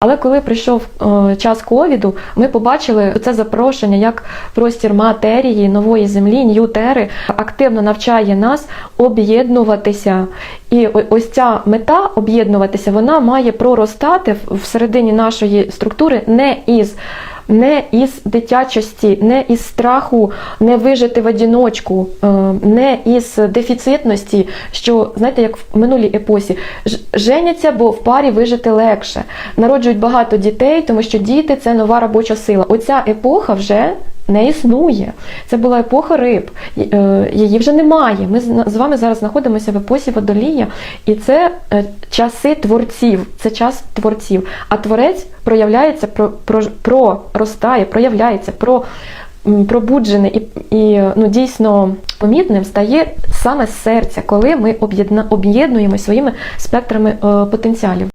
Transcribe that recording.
Але коли прийшов е, час ковіду, ми побачили це запрошення як простір матерії, нової землі, ньютери активно навчає нас об'єднуватися. І ось ця мета об'єднуватися, вона має проростати всередині нашої структури не із. Не із дитячості, не із страху не вижити в одіночку, е, не із дефіцитності, що знаєте, як в минулій епосі, женяться, бо в парі вижити легше. Народжують багато дітей, тому що діти це нова робоча сила. Оця епоха вже не існує. Це була епоха риб. Е, Її вже немає. Ми з вами зараз знаходимося в епосі водолія, і це е, часи творців. Це час творців. А творець проявляється, про, про, проростає, проявляється, про. м, Пробуджений і, і ну, дійсно помітним стає саме з серця, коли ми об'єднуємо своїми спектрами е, потенціалів.